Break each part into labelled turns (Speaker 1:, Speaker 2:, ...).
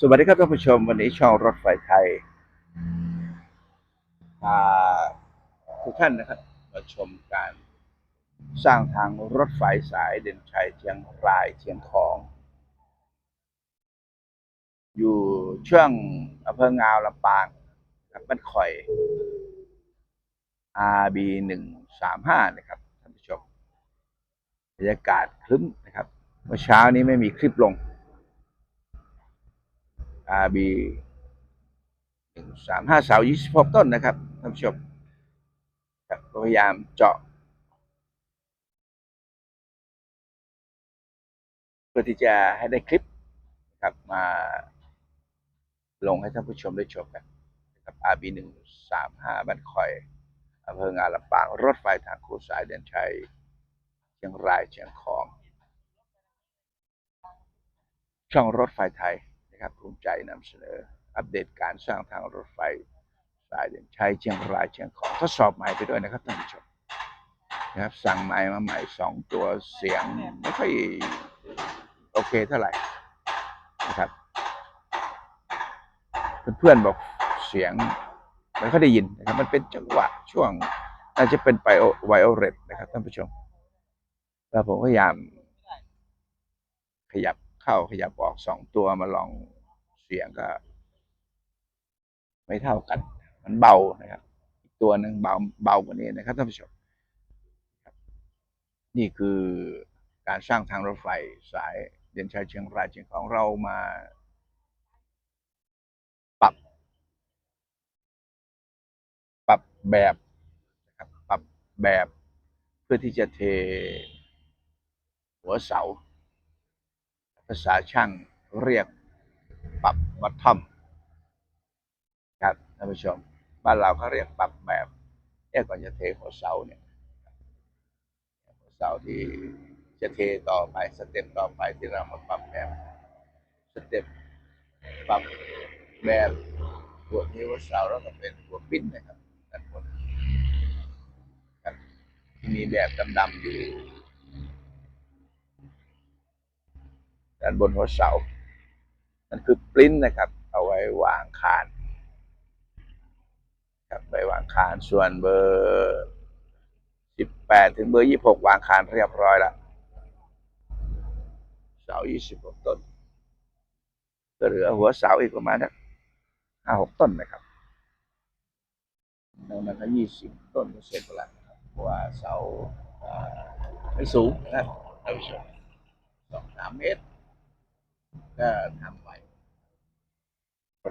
Speaker 1: สวัสดีครับท่านผู้ชมวันนี้ช่องรถไฟไทยพาทุกท่านนะครับมาชมการสร้างทางรถไฟสายเด่นชัยเชียงรายเชียงของ อยู่ช่วงอำเภองาวลำปางครับบ้านข่อย RB หนึ่งสามห้านะครับท่านผู้ชมบรรยากาศครึ้มนะครับ เมื่อเช้านี้ไม่มีคลิปลง RB หนึ่งสามห้าเสายี่สิบหกต้นนะครับท่านผู้ชมครับพยายามเจาะ เพื่อที่จะให้ได้คลิปครับมาลงให้ท่านผู้ชมได้ชมกันนะครับ RB หนึ่งสามห้าบ้านคอยอำเภองานลำปางรถไฟทางคู่สายเดินชัยเชียงรายเชียงของ ช่องรถไฟไทย นะครับภูมิใจนำเสนอ อัปเดตการสร้างทางรถไฟสายเดินชัยเชียงรายเชียงของทดสอบใหม่ไปด้วยนะครับท่านผู้ชมนะครับสั่งใหม่มาใหม่สองตัวเสียงไม่ค่อยโอเคเท่าไหร่นะครับเพื่อนๆบอกเสียงม่ค่อยได้ยินนะครับมันเป็นจังหวะช่วงน่าจะเป็นไบโอไวโอเรตนะครับท่านผู้ชมแล้วผมพยายามขยับ เข้าขยับออกสองตัวมาลองเสียงก็ ไม่เท่ากัน มันเบานะครับ ตัวหนึ่งเบาเบากว่านี้นะครับท่านผู้ชมนี่คือการสร้างทางรถไฟสายเด่นชัยเชียงรายเชียงของเรามาปรับ ปรับแบบนะครับปรับแบบเพื่อที่จะเทหัวเสา ภาษาช่างเรียกปรับบัตทอมครับท่านผู้ชมบ้านเราเขาเรียกปรับแบบแค่ก่อนจะเทหัวเสาเนี่ยหัวเสาที่จะเทต่อไปสเต็ปต่อไปที่เรามาปรับแบบสเต็ปปรับแบบหัวที่หัวเสาแล้วก็เป็นหัวปิ้นนะครับด้านบนมีแบบดำๆอยู่ ด้านบนหัวเสา นั่นคือปริ้นนะครับ เอาไว้วางคานครับไว้วางคานส่วนเบอร์สิบแปดถึงเบอร์ยี่หกวางคานเรียบร้อยแล้วเสายี่สิบหกต้นก็เหลือหัวเสาอีกประมาณห้าหกต้นนะครับแล้วนั้นก็ยี่สิบต้นก็เสร็จไปแล้วครับเพราะว่าเสาไม่สูงนะครับท่านผู้ชมสองสามเมตร ก็ทำไป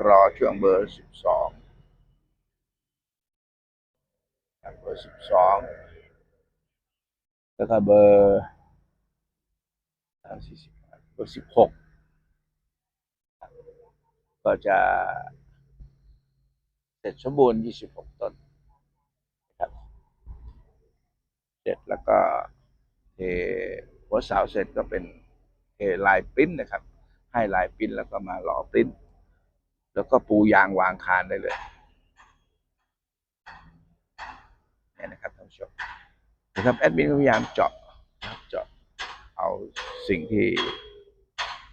Speaker 1: รอช่วงเบอร์สิบสองเบอร์สิบสองแล้วก็เบอร์สี่สิบเบอร์สิบหกก็จะเสร็จสมบูรณ์ยี่สิบหกต้นนะครับ เสร็จแล้วก็เทหัวเสาเสร็จก็เป็นเทลายปริ้นนะครับ ให้ลายปิ้นแล้วก็มาหล่อปริ้น แล้วก็ปูยางวางคานได้เลยนี่นะครับท่านผู้ชมนะครับแอดมินก็พยายามเจาะนะครับเจาะเอาสิ่งที่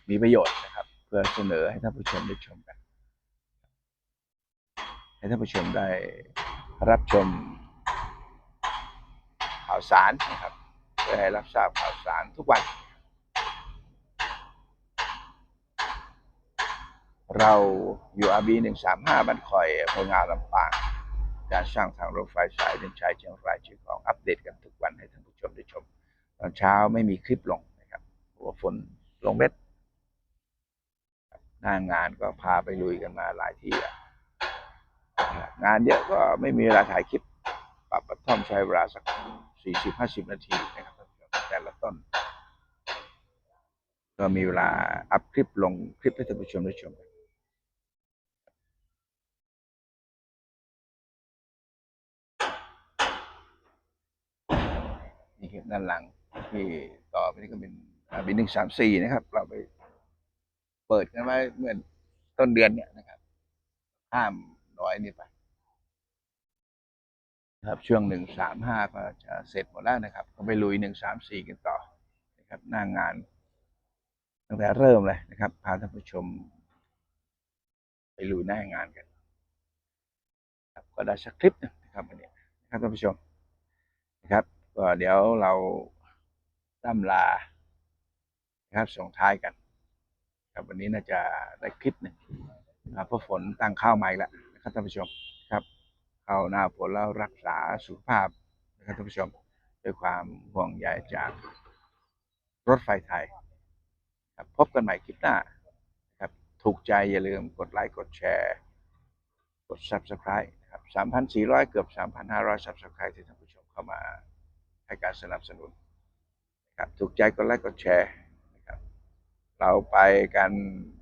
Speaker 1: มีประโยชน์นะครับ เพื่อเสนอให้ท่านผู้ชมได้ชมกัน ให้ท่านผู้ชมได้รับชมข่าวสารนะครับเพื่อให้รับทราบข่าวสารทุกวัน เราอยู่อาบีหนึ่งสามห้าบ้านคอยอำเภองาลำปาง การสร้างทางรถไฟสายเดินชายเชียงรายเชียงของอัปเดตกันทุกวันให้ท่านผู้ชมได้ชม ตอนเช้าไม่มีคลิปลงนะครับเพราะว่าฝนลงเม็ดหน้างานก็พาไปลุยกันมาหลายที่งานเยอะก็ไม่มีเวลาถ่ายคลิป ปรับปัท่อมใช้เวลาสักสี่สิบห้าสิบนาทีนะครับแต่ละต้น ก็มีเวลาอัพคลิปลงคลิปให้ท่านผู้ชมได้ชมกัน นี่ครับ ด้านหลังที่ต่อไปนี่ก็เป็นบินหนึ่งสามสี่นะครับ เราไปเปิดกันไว้เมื่อต้นเดือนเนี่ยนะครับ ข้ามร้อยนี่ไป ครับช่วงหนึ่งสามห้าก็จะเสร็จหมดแล้วนะครับ ก็ไปลุยหนึ่งสามสี่กันต่อนะครับ หน้างาน ตั้งแต่เริ่มเลยนะครับ พาท่านผู้ชม ไปลุยหน้างานกันครับก็ได้สักคลิปหนึงนะครับวันนี้นะครับท่านผู้ชมนะครับ ก็เดี๋ยวเราล่ำลานะครับส่งท้ายกันครับวันนี้น่าจะได้คลิปหนึ่งนะครับเพราะฝนตั้งข้ามาอีกแล้วนะครับท่านผู้ชมครับเข้าหน้าฝนแล้วรักษาสุขภาพนะครับท่านผู้ชม ด้วยความห่วงใยจากรถไฟไทยครับพบกันใหม่คลิปหน้าครับถูกใจอย่าลืมกดไลค์กดแชร์กด subscribe ครับ3,400 เกือบ 3,500 subscribe ที่ท่านผู้ชม ให้การสนับสนุนนะครับถูกใจกดไลค์กดแชร์นะครับเราไปกัน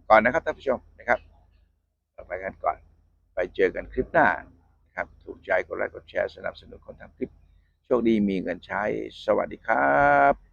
Speaker 1: ก่อนนะครับท่านผู้ชมนะครับเราไปกันก่อน ไปเจอกันคลิปหน้านะครับถูกใจกดไลค์กดแชร์สนับสนุนคนทำคลิปโชคดีมีเงินใช้สวัสดีครับ